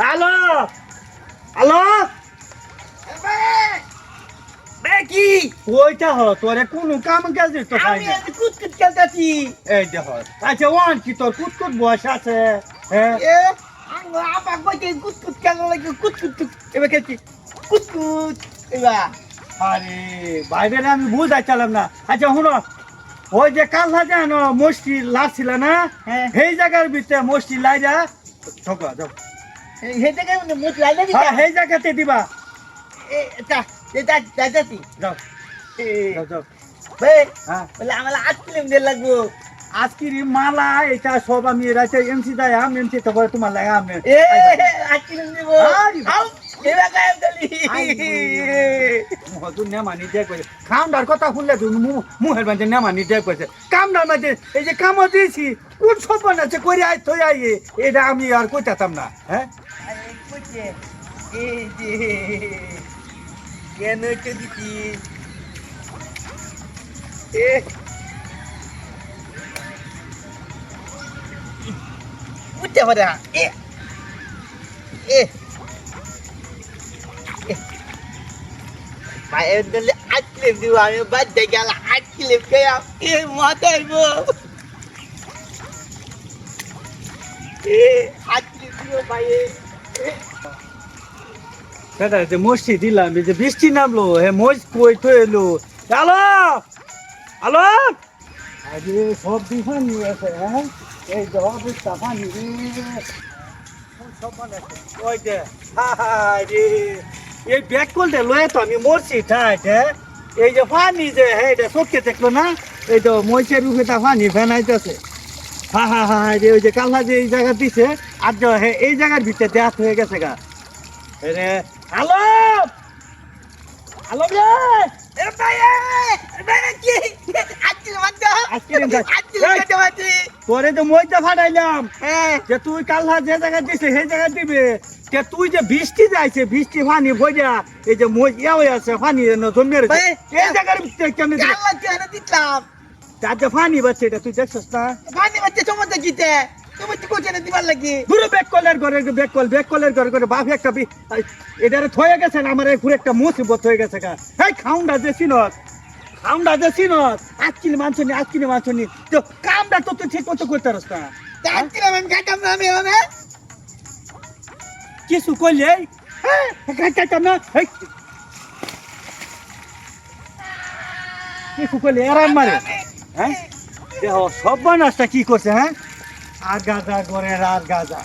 Hello? Hello? কি? ওইটা হ তোরে কোনো কাম কাজ তো খাই আমি না আমি কুতকুত খেলতেছি। এই দেখ আচ্ছা ওয়ান কি তোর কুতকুত বয়স আছে? হ্যাঁ? এ আপা কইতে কুতকুত খেলা লাগে কুতকুত এবার খেলছি। কুতকুত এবার। আরে বাইরে আমি বুঝাইছিলাম না। আচ্ছা শুনো ওই যে কাল হাজা ন মস্তি লাগছিল না? হ্যাঁ। সেই জায়গার ভিতরে মস্তি লাইরা ঠকা যাও। হেতে কেন মুখ লাইলে দিবা? হ্যাঁ সেই জায়গাতে দিবা। এ তা এটা দাদাতি যাও। যাও যাও। বে হ্যাঁ। বলে আমার আট কিলোমিটার লাগবো। আজকের মালা এটা সব আমি রাতে এমসি দাই আম এমসি তারপরে তোমার লাগে আমি এ। এবার গায়ে গলি মধু নেমানি দেয় কইছে। খামদার কথা শুনলে মুহের মাঝে নেমানি দেয় কইছে। কামদার মাঝে এই যে কামও দিয়েছি, কোন সপন আছে করে আই থই আই এটা আমি আর কইতাম না হ্যাঁ? কেন দিছি এ, উঠতে পারে এ এ দিলে আট ক্লিপ দিব আমি বাদ গেল আট ক্লিপ খেয়ে এ মাথায় পায়ে সেটা যে মসজি দিলাম যে বৃষ্টি নামলো হে মজ কই তো এলো? হ্যালো হ্যালো আরে সব দিফানি আছে হ্যাঁ? এই যে অবস্থা পানি রে। কোন সব মানে ওই যে রে। এই ব্যাগ করলে লয়ে তো আমি মরছি ঠাট হ্যাঁ এই যে ফানি যে হ্যাঁ এটা সবকে দেখল না? এই তো মহিষের রূপে তা ফানি ফেনাইতেছে। হা হা হা রে ওই যে কালনা যে এই জায়গা দিছে, আর যে হে এই জায়গার ভিতরে দেখ হয়ে গেছে গা। রে হ্যালো হ্যালো রে! তোরে তো মইটা ফাটাইলাম। হ্যাঁ যে তুই কাল্লা যে জায়গা দিছে সেই জায়গা দিবে। যে তুই যে বৃষ্টি যাইছে বৃষ্টি পানি ভরিয়া এই যে মই ইয়া হয়ে আছে পানি রয়েছে এই জায়গার ভিতরে কেমনি দিতাম তার যে পানি বাচ্ছে এটা তুই দেখছিস না? পানি বাচ্চা সমস্যা কিতে তুমি তো দিবার লাগি? ব্যাক কলের ঘরে ব্যাক কল ব্যাক কলের ঘরে করে বাপ একটা বি- এটারে থয়ে গেছে না আমার পুরো একটা মুসিবত হয়ে গেছে গা। এই খাউন্ডা যে চিনত খাউন্ডা যে চিনত আজ কিনে মাংস নি মাংস নি তো কামটা তো তুই ঠিক মতো করতে পারস না। আমি না আমি হবে? কিছু করলে হ্যাঁ খাইতাম না এই। কিছু করলে আরাম মারে। হ্যাঁ? দেহ সব মানুষটা কি করছে হ্যাঁ? আর গাঁজা করে আর গাজা